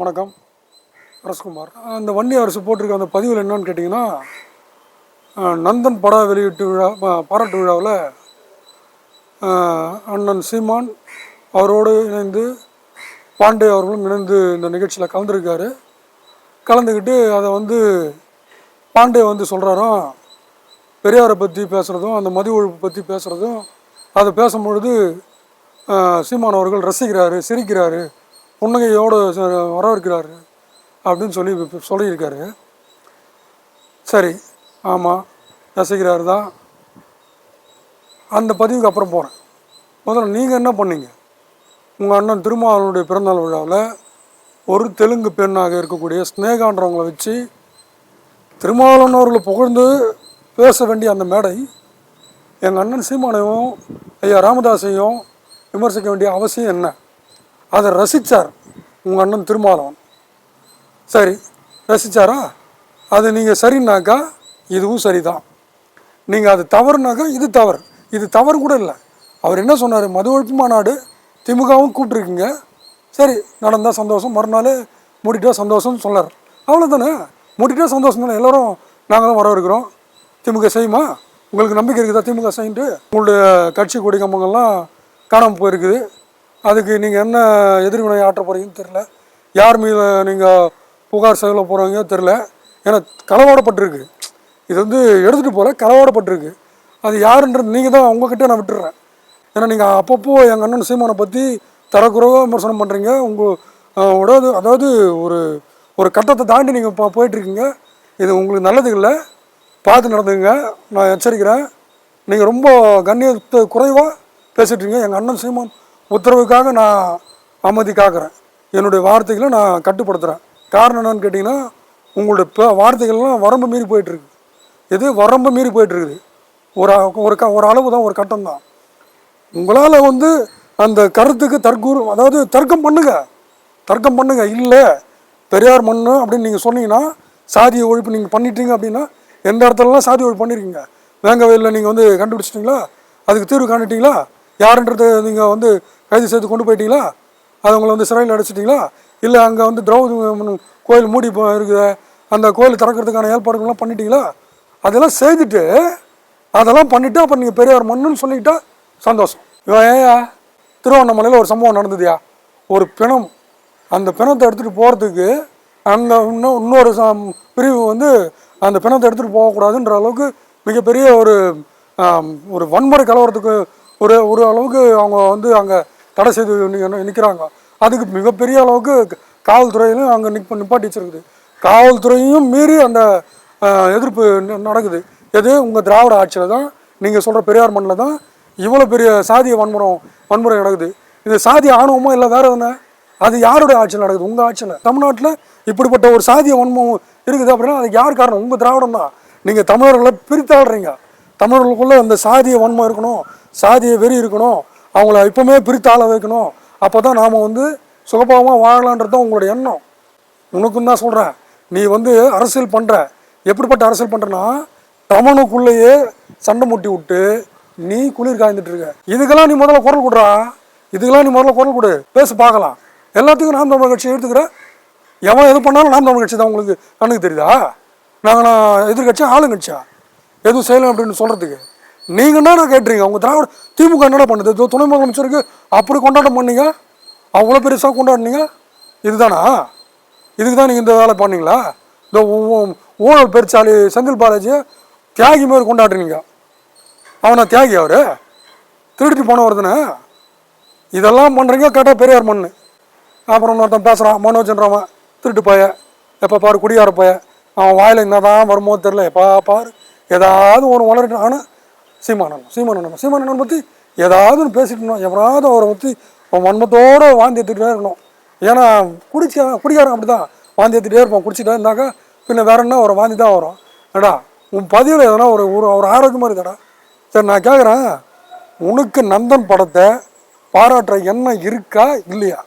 வணக்கம். ரஸ்குமார் அந்த வன்னி அரசு போட்டிருக்க அந்த பதிவில் என்னன்னு கேட்டிங்கன்னா நந்தன் பட வெளியீட்டு விழா பாராட்டு விழாவில் அண்ணன் சீமான் அவரோடு இணைந்து பாண்டே அவர்களும் இணைந்து இந்த நிகழ்ச்சியில் கலந்துருக்காரு. கலந்துக்கிட்டு அதை வந்து பாண்டே வந்து சொல்கிறாராம் பெரியாரை பற்றி பேசுகிறதும் அந்த மது ஒழிப்பு பற்றி பேசுகிறதும் அதை பேசும்பொழுது சீமான் அவர்கள் ரசிக்கிறாரு சிரிக்கிறாரு. புன்னகையோடு வரவேற்கிறாரு அப்படின்னு சொல்லி சொல்லியிருக்காரு. சரி ஆமாம் ரசிக்கிறார் தான் அந்த பதிவுக்கு அப்புறம் போகிறேன் முதல்ல நீங்கள் என்ன பண்ணீங்க? உங்கள் அண்ணன் திருமாவளவனுடைய பிறந்தநாள் விழாவில் ஒரு தெலுங்கு பெண்ணாக இருக்கக்கூடிய ஸ்னேகான்றவங்களை வச்சு திருமாவளவன் அவர்களை புகழ்ந்து பேச வேண்டிய அந்த மேடை எங்கள் அண்ணன் சீமானையும் ஐயா ராமதாஸையும் விமர்சிக்க வேண்டிய அவசியம் என்ன? அதை ரசித்தார் உங்கள் அண்ணன் திருமாவளவன். சரி ரசித்தாரா அது நீங்கள் சரின்னாக்கா இதுவும் சரிதான். நீங்கள் அது தவறுனாக்கா இது தவறு. இது தவறு கூட இல்லை. அவர் என்ன சொன்னார்? மது ஒழிப்பு மாநாடு திமுகவும் கூப்பிட்ருக்கீங்க சரி நடந்தால் சந்தோஷம். மறுநாள் மூடிட்டா சந்தோஷம்னு சொன்னார். அவ்வளோதானே மூடிட்டா சந்தோஷம் தானே? எல்லோரும் நாங்கள் தான் வரவிருக்கிறோம் திமுக செய்யுமா? உங்களுக்கு நம்பிக்கை இருக்குதா திமுக செய்யிட்டு உங்களுடைய கட்சி கொடி கம்பங்கள்லாம் காணாமல் போயிருக்குது. அதுக்கு நீங்கள் என்ன எதிர்வினை ஆற்ற போகிறீங்கன்னு தெரில யார் மீது நீங்கள் புகார் செல்ல போகிறீங்க தெரில ஏன்னா களவாடப்பட்டிருக்கு. இது வந்து எடுத்துகிட்டு போகல களவாடப்பட்டிருக்கு. அது யாருன்றது நீங்கள் தான் உங்ககிட்ட நான் விட்டுறேன். ஏன்னா நீங்கள் அப்பப்போ எங்கள் அண்ணன் சீமானை பற்றி தரக்குறைவாக விமர்சனம் பண்ணுறீங்க உங்கள் அதாவது அதாவது ஒரு ஒரு கட்டத்தை தாண்டி நீங்கள் இப்போ போயிட்டுருக்கீங்க. இது உங்களுக்கு நல்லது இல்லை. பார்த்து நடந்துங்க நான் எச்சரிக்கிறேன். நீங்கள் ரொம்ப கண்ணியத்தை குறைவாக பேசிட்டு இருக்கீங்க எங்கள் அண்ணன் சீமான் உத்தரவுக்காக நான் அமைதி காக்கிறேன் என்னுடைய வார்த்தைகளை நான் கட்டுப்படுத்துகிறேன் காரணம் என்னன்னு கேட்டிங்கன்னா உங்களுடைய ப வார்த்தைகள்லாம் வரம்பு மீறி போயிட்டுருக்கு. இது வரம்பு மீறி போயிட்டுருக்குது? ஒரு ஒரு க ஒரு அளவு தான் ஒரு கட்டம் தான். உங்களால் வந்து அந்த கருத்துக்கு தற்கூறு அதாவது தர்க்கம் பண்ணுங்க. தர்க்கம் பண்ணுங்க. இல்லை பெரியார் மண்ணு அப்படின்னு நீங்கள் சொன்னீங்கன்னா சாதிய ஒழிப்பு நீங்கள் பண்ணிட்டீங்க அப்படின்னா எந்த இடத்துலலாம் சாதி ஒழிப்பு பண்ணியிருக்கீங்க வேங்கவேலில் நீங்கள் வந்து கண்டுபிடிச்சிட்டிங்களா? அதுக்கு தீர்வு காண்டிட்டீங்களா யாருன்றது நீங்கள் வந்து கைது செய்து கொண்டு போயிட்டீங்களா? அது உங்களை வந்து சிறையில் அடைச்சிட்டிங்களா? இல்லை அங்கே வந்து திரௌபதி கோயில் மூடி போ இருக்குது. அந்த கோயில் திறக்கிறதுக்கான ஏற்பாடுகள்லாம் பண்ணிட்டீங்களா? அதெல்லாம் செய்துட்டு அதெல்லாம் பண்ணிவிட்டு அப்போ நீங்கள் பெரியார் மண்ணுன்னு சொல்லிக்கிட்டா சந்தோஷம். இவன் ஏயா? திருவண்ணாமலையில் ஒரு சம்பவம் நடந்ததுயா? ஒரு பிணம். அந்த பிணத்தை எடுத்துகிட்டு போகிறதுக்கு அந்த இன்னும் இன்னொரு சம்- பிரிவு வந்து அந்த பிணத்தை எடுத்துகிட்டு போகக்கூடாதுன்ற அளவுக்கு மிகப்பெரிய ஒரு ஒரு வன்முறை கலவரத்துக்கு ஒரு ஒரு அளவுக்கு அவங்க வந்து அங்கே தடை செய்து நிற்கிறாங்க அதுக்கு மிகப்பெரிய அளவுக்கு காவல்துறையிலும் அங்கே நிற்ப நிப்பாட்டி வச்சிருக்குது. காவல்துறையும் மீறி அந்த எதிர்ப்பு நடக்குது. எது? உங்கள் திராவிட ஆட்சியில் தான் நீங்கள் சொல்கிற பெரியார் மண்ணில் தான் இவ்வளோ பெரிய சாதிய வன்முறம் வன்முறை நடக்குது. இது சாதி ஆணவமோ இல்லை வேறு எதுனா அது யாருடைய ஆட்சியில் நடக்குது? உங்கள் ஆட்சியில். தமிழ்நாட்டில் இப்படிப்பட்ட ஒரு சாதிய வன்மம் இருக்குது அப்படின்னா அதுக்கு யார் காரணம்? உங்கள் திராவிடம் தான். நீங்கள் தமிழர்களை பிரித்தாடுறீங்க தமிழர்களுக்குள்ளே அந்த சாதிய வன்மம் இருக்கணும் சாதிய வெறி இருக்கணும். அவங்கள இப்போவுமே பிரித்தாள வைக்கணும். அப்போ தான் நாம் வந்து சுகபாவமாக வாழலான்றது தான் உங்களோட எண்ணம். உனக்கும் தான் சொல்கிறேன் நீ வந்து அரசியல் பண்ணுற எப்படிப்பட்ட அரசியல் பண்ணுறனா தமிழுக்குள்ளேயே சண்டை முட்டி விட்டு நீ குளிர் காய்ந்துட்டு இருக்க. இதுக்கெல்லாம் நீ முதல்ல குரல் கொடுறா. இதுக்கெல்லாம் நீ முதல்ல குரல் கொடு. பேசி பார்க்கலாம். எல்லாத்துக்கும் நாம் தமிழ் கட்சி எடுத்துக்கிற எவன் எது பண்ணாலும் நாம் தமிழ் கட்சி தான் உங்களுக்கு கண்ணுக்கு தெரியுதா? நாங்கள் நான் எதிர்கட்சியா ஆளுங்கட்சியா? எதுவும் செய்யலாம் அப்படின்னு சொல்கிறதுக்கு நீங்கள் என்ன கேட்டுறீங்க உங்கள் திராவிட திமுக என்னடா பண்ணுது? துணை முதலமைச்சருக்கு அப்படி கொண்டாட்டம் பண்ணீங்க? அவ்வளோ பெருசாக கொண்டாடினீங்க? இதுதானா? இதுக்கு தான் நீங்கள் இந்த வேலை பண்ணீங்களா? இந்த ஊழல் பெருச்சாலி செந்தில் பாலாஜியை தியாகி மாதிரி கொண்டாடுறீங்க. அவனா தியாகி அவர்? திருடிட்டு போன வருதுனே இதெல்லாம் பண்ணுறீங்க கேட்டால் பெரியார் மண்ணு. அப்புறம் இன்னொருத்தன் பேசுகிறான் மனோஜன்றவன் திருட்டு போய. எப்போ பாரு குடியார போய. அவன் வாயில் என்ன தான் வருமோ தெரில எப்போ பாரு ஏதாவது ஒரு வளர்ட்டு ஆனால் சீமானன் சீமானன் சீமானன் பற்றி ஏதாவது ஒன்று பேசிட்டு இருந்தோம். எவராவது அவரை பற்றி அவன் வன்மத்தோடு வாந்தி எடுத்துகிட்டே இருக்கணும். ஏன்னா குடிச்ச குடிக்காரன் அப்படி தான் வாந்தி எடுத்துகிட்டே இருப்போம் குடிச்சிட்டே இருந்தாக்கா பின்ன வேற என்ன ஒரு வாந்தி தான் வரும். ஏடா உன் பதிவில் எதனா ஒரு ஒரு ஒரு ஆரோக்கியமாக இருக்கடா சரி நான் கேட்குறேன் உனக்கு நந்தன் படத்தை பாராட்டுற எண்ணம் இருக்கா இல்லையா?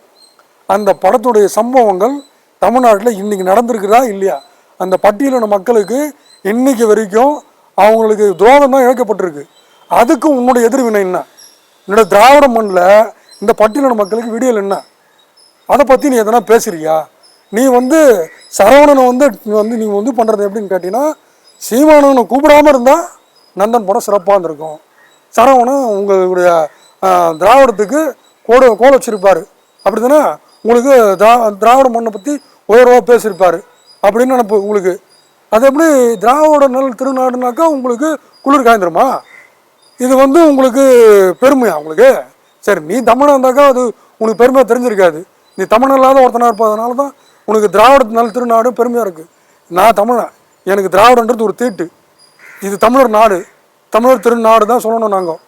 அந்த படத்துடைய சம்பவங்கள் தமிழ்நாட்டில் இன்றைக்கி நடந்திருக்குதா இல்லையா? அந்த பட்டியலின மக்களுக்கு இன்னைக்கு வரைக்கும் அவங்களுக்கு துரோகம் தான் இழைக்கப்பட்டிருக்கு. அதுக்கு உன்னுடைய எதிர்வினை என்ன? என்னோட திராவிட மண்ணில் இந்த பட்டியலின மக்களுக்கு விடியல் என்ன? அதை பற்றி நீ எதனா பேசுறியா? நீ வந்து சரவணனை வந்து நீ வந்து நீ வந்து பண்ணுறது எப்படின்னு கேட்டிங்கன்னா சீமானவனை கூப்பிடாம இருந்தால் நந்தன் படம் சிறப்பாக இருந்திருக்கும். சரவணன் உங்களுடைய திராவிடத்துக்கு கோடு கோல் வச்சிருப்பார். அப்படி தானே உங்களுக்கு திரா திராவிட மண்ணை பற்றி உயர்வாக பேசியிருப்பாரு. அப்படின்னு நினப்பு உங்களுக்கு. அது எப்படி திராவிட நல் திருநாடுனாக்கா உங்களுக்கு குளிர் காய்ந்துருமா? இது வந்து உங்களுக்கு பெருமையா உங்களுக்கு? சரி நீ தமிழாக இருந்தாக்கா அது உனக்கு பெருமையாக தெரிஞ்சிருக்காது. நீ தமிழ் இல்லாத ஒருத்தனாக இருப்பதனால தான் உனக்கு திராவிட நல் திருநாடு பெருமையாக இருக்குது நான் தமிழன் எனக்கு திராவிடன்றது ஒரு தீட்டு. இது தமிழர் நாடு. தமிழர் திருநாடு தான் சொல்லணும் நாங்கள்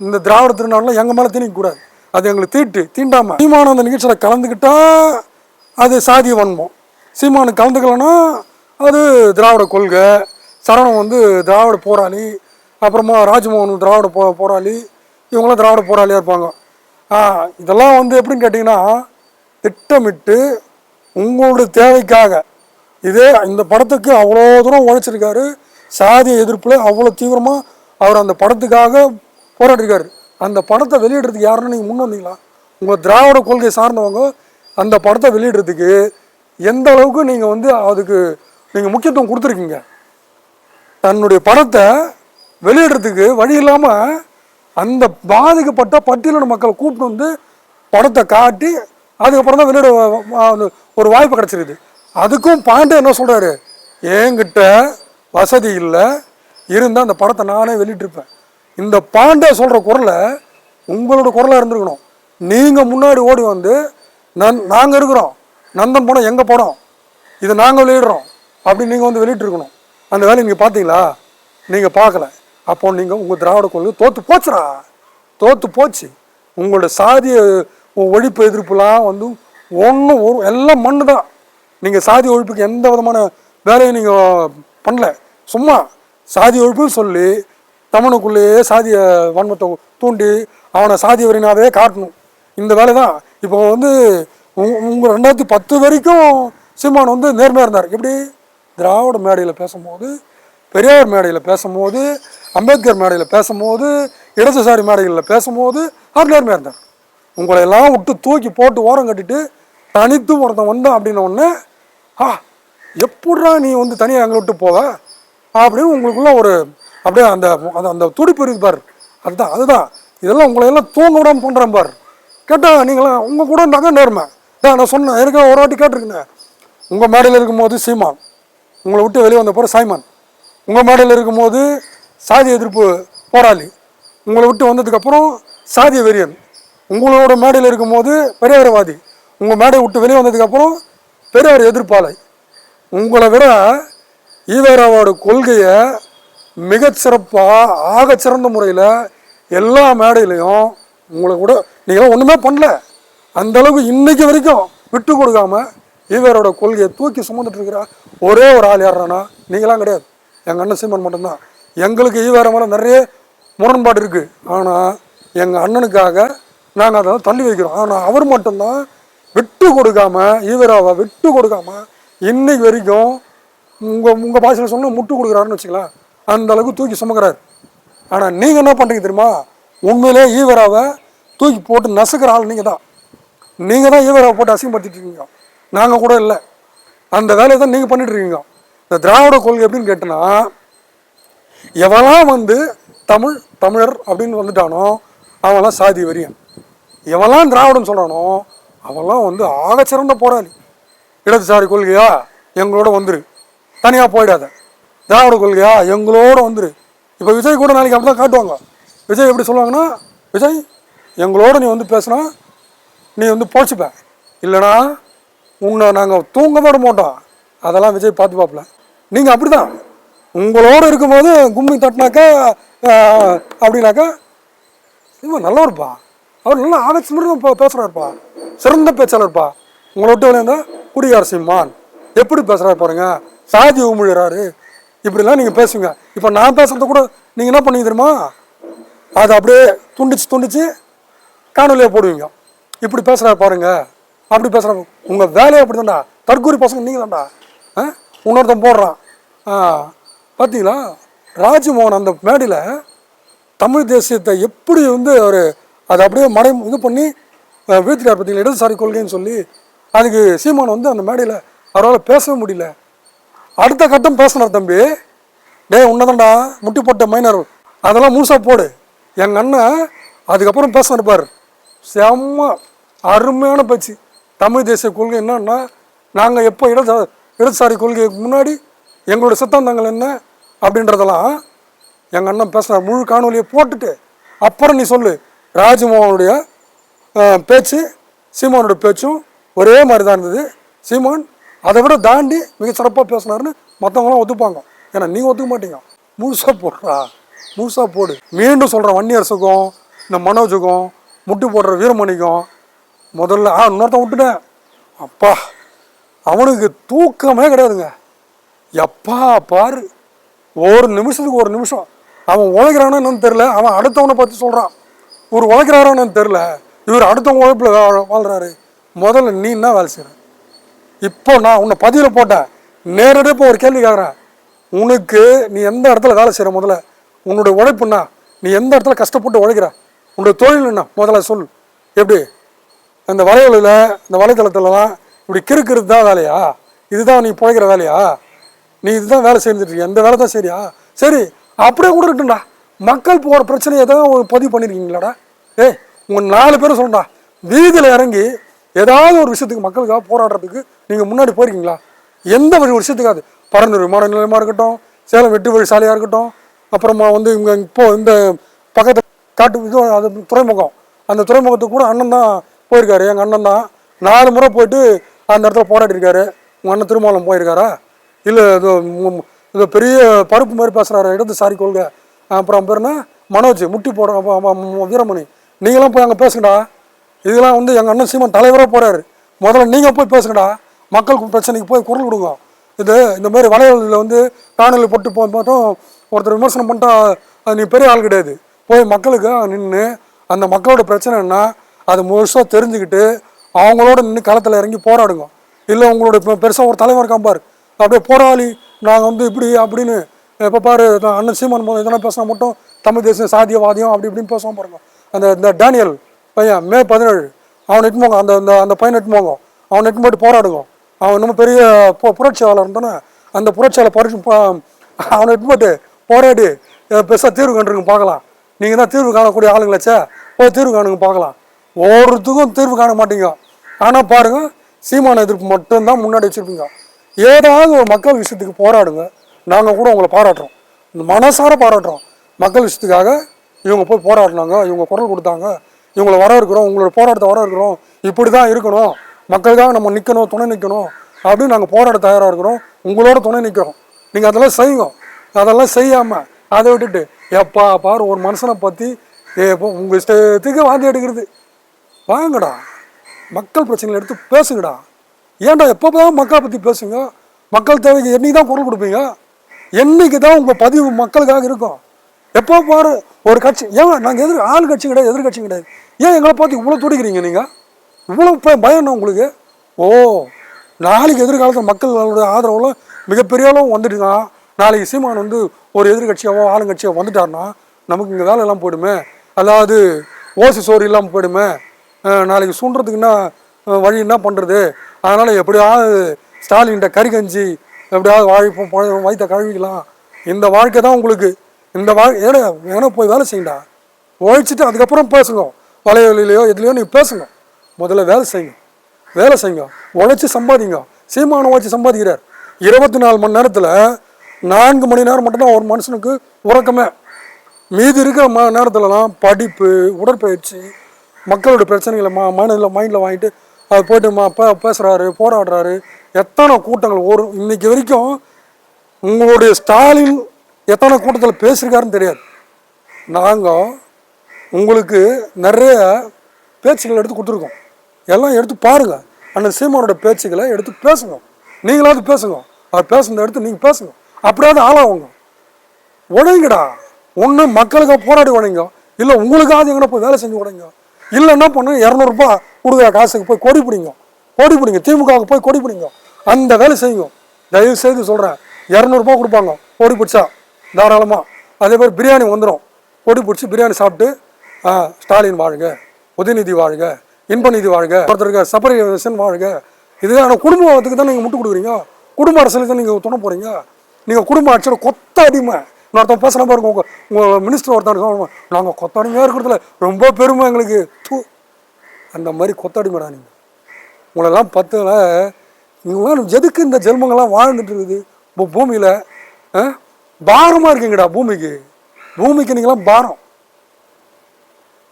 இந்த திராவிட திருநாடுலாம் எங்கள் மேலே திணிக்கக்கூடாது அது எங்களுக்கு தீட்டு தீண்டாமல் சீமானம் அந்த நிகழ்ச்சியில் கலந்துக்கிட்டால் அது சாதிய வன்மம். சீமானு கலந்துக்கலன்னா அது திராவிட கொள்கை சரவணன் வந்து திராவிட போராளி அப்புறமா ராஜ்மோகன் திராவிட போ போராளி இவங்களாம் திராவிட போராளியாக இருப்பாங்க. இதெல்லாம் வந்து எப்படின்னு கேட்டிங்கன்னா திட்டமிட்டு உங்களுடைய தேவைக்காக இதே இந்த படத்துக்கு அவ்வளோ தூரம் உழைச்சிருக்காரு சாதிய எதிர்ப்பில் அவ்வளோ தீவிரமாக அவர் அந்த படத்துக்காக போராடிருக்காரு. அந்த படத்தை வெளியிடுறதுக்கு யாருன்னு நீங்கள் முன் வந்தீங்களா? உங்கள் திராவிட கொள்கை சார்ந்தவங்க அந்த படத்தை வெளியிடுறதுக்கு எந்த அளவுக்கு நீங்கள் வந்து அதுக்கு நீங்கள் முக்கியத்துவம் கொடுத்துருக்கீங்க. தன்னுடைய படத்தை வெளியிடுறதுக்கு வழி இல்லாமல் அந்த பாதிக்கப்பட்ட பட்டியலின மக்களை கூப்பிட்டு வந்து படத்தை காட்டி அதுக்கப்புறம் தான் வெளியிட ஒரு வாய்ப்பு கிடச்சிருக்குது. அதுக்கும் பாண்டே என்ன சொல்கிறாரு என்கிட்ட வசதி இல்லை. இருந்தால் அந்த படத்தை நானே வெளியிட்டிருப்பேன். இந்த பாண்டே சொல்கிற குரலை உங்களோட குரலாக இருந்திருக்கணும். நீங்கள் முன்னாடி ஓடி வந்து நன் நாங்கள் இருக்கிறோம். நந்தன் படம் எங்கள் படம் இதை நாங்கள் வெளியிடுறோம். அப்படின்னு நீங்கள் வந்து வெளியிட்டிருக்கணும் அந்த வேலையை நீங்கள் பார்த்தீங்களா? நீங்கள் பார்க்கல. அப்போ நீங்கள் உங்கள் திராவிட கொள்கை தோற்று போச்சுடா. தோற்று போச்சு. உங்களோட சாதிய ஒழிப்பு எதிர்ப்புலாம் வந்து ஒன்றும் ஒரு எல்லாம் மண்ணு தான் நீங்கள் சாதி ஒழிப்புக்கு எந்த விதமான வேலையும் நீங்கள் பண்ணல. சும்மா சாதி ஒழிப்புன்னு சொல்லி தமிழுக்குள்ளேயே சாதிய வன்மத்தை தூண்டி அவனை சாதி வரினாவே காட்டணும். இந்த வேலை தான் இப்போ வந்து உங்கள் ரெண்டாயிரத்தி பத்து வரைக்கும் சீமான் வந்து நேர்மையாக இருந்தார். எப்படி? திராவிட மேடையில் பேசும்போது பெரியார் மேடையில் பேசும்போது அம்பேத்கர் மேடையில் பேசும்போது இடதுசாரி மேடைகளில் பேசும்போது அவர் நேர்மையாக இருந்தார் உங்களை எல்லாம் விட்டு தூக்கி போட்டு ஓரம் கட்டிட்டு தனித்து ஒருத்தன் வந்தான் அப்படின்ன உடனே ஆ எப்படா நீ வந்து தனியாக எங்களை விட்டு போவ? அப்படின்னு உங்களுக்குள்ள ஒரு அப்படியே அந்த அந்த- அந்த துடிப்பு இருக்குது பார். அதுதான் அதுதான். இதெல்லாம் உங்களை எல்லாம் தூங்க விடாமல் பண்ணுறேன் பாரு. கேட்டால் நீங்களாம் உங்கள் கூட இருந்தாங்க நேர்மை. நான் சொன்னேன் எனக்கு ஒரு வாட்டி கேட்டிருக்கேன். உங்கள் மேடையில் இருக்கும்போது சீமான் உங்களை விட்டு வெளியே வந்த பிறகு சைமான் உங்கள் மேடையில் இருக்கும்போது சாதி எதிர்ப்பு போராளி உங்களை விட்டு வந்ததுக்கப்புறம் சாதிய வெறியன் உங்களோட மேடையில் இருக்கும்போது பெரியாரவாதி உங்கள் மேடையை விட்டு வெளியே வந்ததுக்கப்புறம் பெரியார் எதிர்ப்பாளை. உங்களை விட ஈவேராவோட கொள்கையை மிகச்சிறப்பாக சிறப்பாக ஆகச் சிறந்த முறையில் எல்லா மேடையிலையும் உங்களை கூட நீங்களாம் ஒன்றுமே பண்ணல. அந்த அளவுக்கு வரைக்கும் விட்டு கொடுக்காம ஈவேரோட கொள்கையை தூக்கி சுமந்துட்டு இருக்கிற ஒரே ஒரு ஆள் யாருன்னா நீங்களாம் கிடையாது. எங்கள் அண்ணன் சீமன் மட்டும்தான். எங்களுக்கு ஈவேற மேலே நிறைய முரண்பாடு இருக்குது ஆனால் எங்கள் அண்ணனுக்காக நாங்கள் அதை தள்ளி வைக்கிறோம். ஆனால் அவர் மட்டும்தான் விட்டு கொடுக்காம ஈவராவை விட்டு கொடுக்காம இன்னைக்கு வரைக்கும் உங்கள் உங்கள் பாஷையில் சொன்னால் முட்டு கொடுக்குறாருன்னு வச்சுக்கலாம் அந்த அளவுக்கு தூக்கி சுமக்கிறாரு. ஆனால் நீங்கள் என்ன பண்ணுறீங்க தெரியுமா? உண்மையிலே ஈவராவை தூக்கி போட்டு நசுக்கிற ஆள் நீங்கள் தான் நீங்கள் தான் ஈவராவை போட்டு அசிங்கப்படுத்திட்டு இருக்கீங்க. நாங்கள் கூட இல்லை. அந்த வேலையை தான் நீங்கள் பண்ணிட்டு இருக்கீங்க. இந்த திராவிட கொள்கை எப்படின்னு கேட்டோன்னா எவெல்லாம் வந்து தமிழ் தமிழர் அப்படின்னு வந்துட்டானோ அவன்லாம் சாதி வரியன் எவெல்லாம் திராவிடம் சொல்கிறானோ அவெல்லாம் வந்து ஆகச்சிறந்த போராளி. இடதுசாரி கொள்கையா? எங்களோட வந்துரு. தனியாக போயிடாத. திராவிட கொள்கையா? எங்களோட வந்துரு. இப்போ விஜய் கூட நாளைக்கு அப்படி தான் காட்டுவாங்க. விஜய் எப்படி சொல்லுவாங்கன்னா விஜய் எங்களோட நீ வந்து பேசுனா நீ வந்து போச்சுப்ப இல்லைனா உன்னை நாங்கள் தூங்க விட மாட்டோம். அதெல்லாம் விஜய் பார்த்து பார்ப்பல நீங்கள் அப்படி தான் உங்களோடு இருக்கும்போது கும்மி தட்டினாக்கா அப்படின்னாக்கா இவன் நல்லவர்ப்பா. அவர் நல்லா ஆகச்சிமரம் பேசுகிறாருப்பா சிறந்த பேச்சாளர்ப்பா. உங்களை விட்டு விளையாண்டா குடியார சீமான் எப்படி பேசுகிறாரு பாருங்க. சாதி உமிழறாரு இப்படிலாம் நீங்கள் பேசுவீங்க. இப்போ நான் பேசுகிறத கூட நீங்கள் என்ன பண்ணீங்க தெரியுமா? அதை அப்படியே துண்டிச்சு துண்டிச்சு காணொலியாக போடுவீங்க. இப்படி பேசுகிறாரு பாருங்கள் அப்படி பேசுகிறாங்க உங்கள் வேலையை அப்படி தான்டா தற்கூரி பசங்க நீங்கள் தான்டா ஆ? இன்னொருத்தன் போடுறான். ஆ பார்த்தீங்களா ராஜ்மோகன் அந்த மேடையில் தமிழ் தேசியத்தை எப்படி வந்து அவர் அதை அப்படியே மடை இது பண்ணி வீட்டுக்கார் வீழ்த்திட்டார் பார்த்தீங்களா இடதுசாரி கொள்கைன்னு சொல்லி அதுக்கு சீமான் வந்து அந்த மேடையில் அவரால் பேசவே முடியல. அடுத்த கட்டம் பேசினார் தம்பி. டேய் உன்னதான்டா முட்டி போட்ட மைனர். அதெல்லாம் முழுசாக போடு. எங்கள் அண்ணன் அதுக்கப்புறம் பேசினார் பார். செம்ம அருமையான பேச்சு. தமிழ் தேசிய கொள்கை என்னன்னா நாங்கள் எப்போ இடது இடதுசாரி கொள்கைக்கு முன்னாடி எங்களோட சித்தாந்தங்கள் என்ன அப்படின்றதெல்லாம் எங்கள் அண்ணன் பேசுனார் முழு காணொலியை போட்டுட்டு அப்புறம் நீ சொல்லு. ராஜ்மோகனுடைய பேச்சு சீமானோட பேச்சும் ஒரே மாதிரி தான் இருந்தது. சீமான் அதை விட தாண்டி மிக சிறப்பாக பேசினாருன்னு மற்றவங்களாம் ஒத்துப்பாங்க. ஏன்னா நீங்கள் ஒத்துக்க மாட்டீங்க. முழுசாக போடுறா. முழுசாக போடு. மீண்டும் சொல்கிறேன் வன்னியரசுக்கும் இந்த மனோஜுக்கும் முட்டு போடுற வீரமணிக்கும் முதல்ல ஆ இன்னொருத்தன் விட்டுட்டேன். அப்பா அவனுக்கு தூக்கமே கிடையாதுங்க. எப்பா பாரு. ஒரு நிமிஷத்துக்கு ஒரு நிமிஷம். அவன் உழைக்கிறானோ என்னன்னு தெரில அவன் அடுத்தவனை பற்றி சொல்கிறான் இவர் என்னன்னு தெரில இவர் அடுத்தவங்க உழைப்பில் வாழ்கிறாரு முதல்ல நீ என்ன வேலை செய்கிற இப்போ நான் உன்னை பதிவில் போட்டேன். நேரடியாக இப்போ ஒரு கேள்வி கேட்குறேன் உனக்கு நீ எந்த இடத்துல வேலை செய்கிற முதல்ல? உன்னோட உழைப்புண்ணா நீ எந்த இடத்துல கஷ்டப்பட்டு உழைக்கிற? உன்னோட தொழில் என்ன? முதல்ல சொல் எப்படி? அந்த வலைகளில் இந்த வலைத்தளத்துலலாம் இப்படி கிறுக்கிறது தான் வேலையா? இதுதான் நீ பிழைக்கிற வேலையா? நீ இதுதான் வேலை செஞ்சுட்டு இருக்கியா? இந்த வேலை தான் சரியா? சரி அப்படியே கூட இருக்குண்டா மக்கள் போகிற பிரச்சனையை தான் ஒரு பதிவு பண்ணியிருக்கீங்களாடா ஏய் உங்கள் நாலு பேரும் சொல்லுடா வீதியில் இறங்கி ஏதாவது ஒரு விஷயத்துக்கு மக்களுக்காக போராடுறதுக்கு நீங்கள் முன்னாடி போயிருக்கீங்களா? எந்த வழி ஒரு விஷயத்துக்காது பரந்தூர் விமான நிலையமாக இருக்கட்டும் சேலம் வெட்டு வழி சாலையாக இருக்கட்டும் அப்புறமா வந்து இவங்க இப்போது இந்த பக்கத்து காட்டு இது அது துறைமுகம். அந்த துறைமுகத்துக்கு கூட அண்ணன் தான் போயிருக்காரு. எங்கள் அண்ணன் தான். நாலு முறை போயிட்டு அந்த இடத்துல போராடிருக்காரு உங்கள் அண்ணன் திருமாவளம் போயிருக்காரா? இல்லை இது இது பெரிய பருப்பு மாதிரி பேசுகிறாரு இடதுசாரி கொள்கை. அப்புறம் பேர் மனோஜ் முட்டி போட வீரமணி. நீங்களாம் போய் அங்கே பேசுங்கடா. இதெல்லாம் வந்து எங்கள் அண்ணன் சீமான் தலைவராக போகிறாரு முதல்ல நீங்கள் போய் பேசுங்கடா. மக்களுக்கு பிரச்சனைக்கு போய் குரல் கொடுங்க. இது இந்த மாதிரி வலைகளில் வந்து காணொலி போட்டு போ மட்டும் ஒருத்தர் விமர்சனம் பண்ணிட்டா அது நீ பெரிய ஆள் கிடையாது. போய் மக்களுக்கு நின்று அந்த மக்களோட பிரச்சனை என்ன? அது முழுசாக தெரிஞ்சுக்கிட்டு அவங்களோட நின்று களத்தில் இறங்கி போராடுங்க. இல்லை உங்களோட இப்போ பெருசாக ஒரு தலைவர் காம்பார் அப்படியே போராளி நாங்கள் வந்து இப்படி அப்படின்னு எப்போ பாரு நான் அண்ணன் சீமான் போது எதனா பேசினா மட்டும் தமிழ் தேசிய சாதியவாதியம் அப்படி இப்படின்னு பேசாமல் பாருங்க அந்த இந்த டேனியல் பையன் மே பதினேழு அவன் எட்டுமோங்க அந்த அந்த அந்த பையன் எட்டுமோங்க அவன் எட்டு போட்டு போராடுங்க. அவன் இன்னும் பெரிய பு புரட்சியாளர் இருந்தானே அந்த புரட்சியாளர் பறிச்சு அவனை எட்டு போட்டு போராடி பெருசாக தீர்வு கண்டுருங்க பார்க்கலாம். நீங்கள் தான் தீர்வு காணக்கூடிய ஆளுங்களாச்சே போய் தீர்வு காணுங்க பார்க்கலாம். ஒருத்துக்கும் தீர்வு காண மாட்டீங்க. ஆனால் பாருங்கள் சீமான எதிர்ப்பு மட்டும்தான் முன்னாடி வச்சுருப்பீங்க. ஏதாவது ஒரு மக்கள் விஷயத்துக்கு போராடுங்க நாங்கள் கூட உங்களை பாராட்டுறோம். இந்த மனசார பாராட்டுறோம். மக்கள் விஷயத்துக்காக இவங்க போய் போராடினாங்க இவங்க குரல் கொடுத்தாங்க இவங்களை வர இருக்கிறோம் உங்களோட போராட்டத்தை வர இருக்கிறோம் இப்படி தான் இருக்கணும். மக்களுக்காக நம்ம நிற்கணும் துணை நிற்கணும் அப்படின்னு நாங்கள் போராட தயாராக இருக்கிறோம். உங்களோட துணை நிற்கிறோம் நீங்கள் அதெல்லாம் செய்யுங்க. அதெல்லாம் செய்யாமல் அதை விட்டுட்டு எப்பா பாரு ஒரு மனுஷனை பற்றி உங்கள் இஷ்டத்துக்கு வாந்தி எடுக்கிறது. வாங்கடா. மக்கள் பிரச்சனைகளை எடுத்து பேசுங்கடா. ஏன்டா எப்போ தான் மக்களை பற்றி பேசுங்க? மக்கள் தேவைக்கு என்னைக்கு தான் குரல் கொடுப்பீங்க? என்னைக்கு தான் உங்கள் பதிவு மக்களுக்காக இருக்கும்? எப்போ பாரு ஒரு கட்சி ஏன் நாங்கள் எதிர் ஆள் கட்சி கிடையாது எதிர்கட்சி கிடையாது. ஏன் எங்களை பார்த்து இவ்வளோ துடிக்கிறீங்க நீங்கள் இவ்வளோ பயம் உங்களுக்கு? ஓ நாளைக்கு எதிர்காலத்தில் மக்களோட ஆதரவுலாம் மிகப்பெரிய அளவு வந்துட்டுனா நாளைக்கு சீமான் வந்து ஒரு எதிர்கட்சியாவோ ஆளுங்கட்சியாவோ வந்துட்டாருன்னா நமக்கு இங்கே வேலை எல்லாம் போயிடுமே. அதாவது ஓசி சோறு இல்லாமல் போயிடுமே. நாளைக்கு சுண்டுறதுக்கு என்ன வழி என்ன பண்ணுறது அதனால் எப்படியாவது ஸ்டாலின்கிட்ட கறி கஞ்சி எப்படியாவது வாழைப்போம் பழ- வயிற்ற கழுவிக்கலாம். இந்த வாழ்க்கை தான் உங்களுக்கு. இந்த வாழ்க்கை ஏன்னா வேணா போய் வேலை செய்யுங்கடா உழைச்சிட்டு அதுக்கப்புறம் பேசுங்க வலையொலியிலையோ எதுலையோ நீங்கள் பேசுங்க முதல்ல வேலை செய்யுங்க. வேலை செய்யுங்க. உழைச்சி சம்பாதிங்க. சீமானம் உழைச்சி சம்பாதிக்கிறார். இருபத்தி நாலு மணி நேரத்தில் நான்கு மணி நேரம் மட்டும்தான் ஒரு மனுஷனுக்கு உறக்கமே. மீதி இருக்கிற ம நேரத்துலலாம் படிப்பு உடற்பயிற்சி மக்களோட பிரச்சனைகளை மா மனதில் மைண்டில் வாங்கிட்டு அது போயிட்டு மா பே பேசுகிறாரு போராடுறாரு. எத்தனை கூட்டங்கள்? ஒரு இன்னைக்கு வரைக்கும் உங்களுடைய ஸ்டாலின் எத்தனை கூட்டத்தில் பேசியிருக்காருன்னு தெரியாது. நாங்கள் உங்களுக்கு நிறைய பேச்சுகள் எடுத்து கொடுத்துருக்கோம். எல்லாம் எடுத்து பாருங்கள் அண்ணன் சீமானோட பேச்சுகளை எடுத்து பேசுங்க. நீங்களாவது பேசுங்க. அவர் பேசுனதை எடுத்து நீங்கள் பேசுங்க. அப்படியாவது ஆளாகுங்க உடைங்கடா. ஒன்று மக்களுக்காக போராடி உடைங்க. இல்லை உங்களுக்காவது எங்கன்னா போய் வேலை செஞ்சு உடைங்க. இல்லை என்ன பண்ணுங்க இரநூறுபா கொடுக்குற காசுக்கு போய் கொடி பிடிங்க. கொடி பிடிங்க. திமுகவுக்கு போய் கொடி பிடிங்க. அந்த வேலை செய்யும் தயவு செய்து சொல்கிறேன் இரநூறுபா கொடுப்பாங்க. கொடி பிடிச்சா தாராளமாக அதே மாதிரி பிரியாணி வந்துடும் கொடி பிடிச்சி பிரியாணி சாப்பிட்டு ஆ, ஸ்டாலின் வாழுங்க உதயநிதி வாழுங்க இன்பநிதி வாழுங்க ஒருத்தருக்கு சபரிசன் வாழுங்க இதுதான் குடும்பத்துக்கு தான் நீங்கள் முட்டு கொடுக்குறீங்க. குடும்ப அரசியலுக்கு தான் நீங்கள் துணை போகிறீங்க நீங்கள் குடும்ப ஆட்சியோட கொத்த அடிமை. இன்னொருத்தன் பேசுன பாருங்க உங்கள் உங்கள் மினிஸ்டர் ஒருத்தர் நாங்கள் கொத்தாடிமையாக இருக்கிறதுல ரொம்ப பெருமை எங்களுக்கு. தூ. அந்த மாதிரி கொத்தடிமைடா நீங்கள் உங்களெல்லாம் பத்தில் இவங்களாம் எதுக்கு இந்த ஜென்மங்கள்லாம் வாழ்ந்துட்டு இருக்குது? இப்போ பூமியில் பாரமாக இருக்கீங்கடா பூமிக்கு. பூமிக்கு நீங்களாம் பாரம்.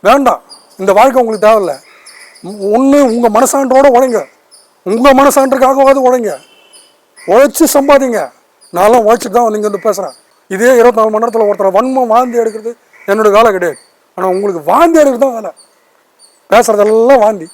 வேண்டாம். இந்த வாழ்க்கை உங்களுக்கு தேவையில்ல. ஒன்று உங்கள் மனசான்றோட உழைங்க. உங்கள் மனசான்றுக்காகவாது உழைங்க. உழைச்சி சம்பாதிங்க. நான்லாம் உழைச்சிட்டு தான் நீங்கள் வந்து பேசுகிறேன் இதே இருபத்தி நாலு மணி நேரத்தில் ஒருத்தர் வன்மம் வாந்தி எடுக்கிறது என்னோட வேலை கிடையாது. ஆனால் உங்களுக்கு வாந்தி எடுக்கிறது தான் வேலை. பேசுகிறதெல்லாம் வாந்தி.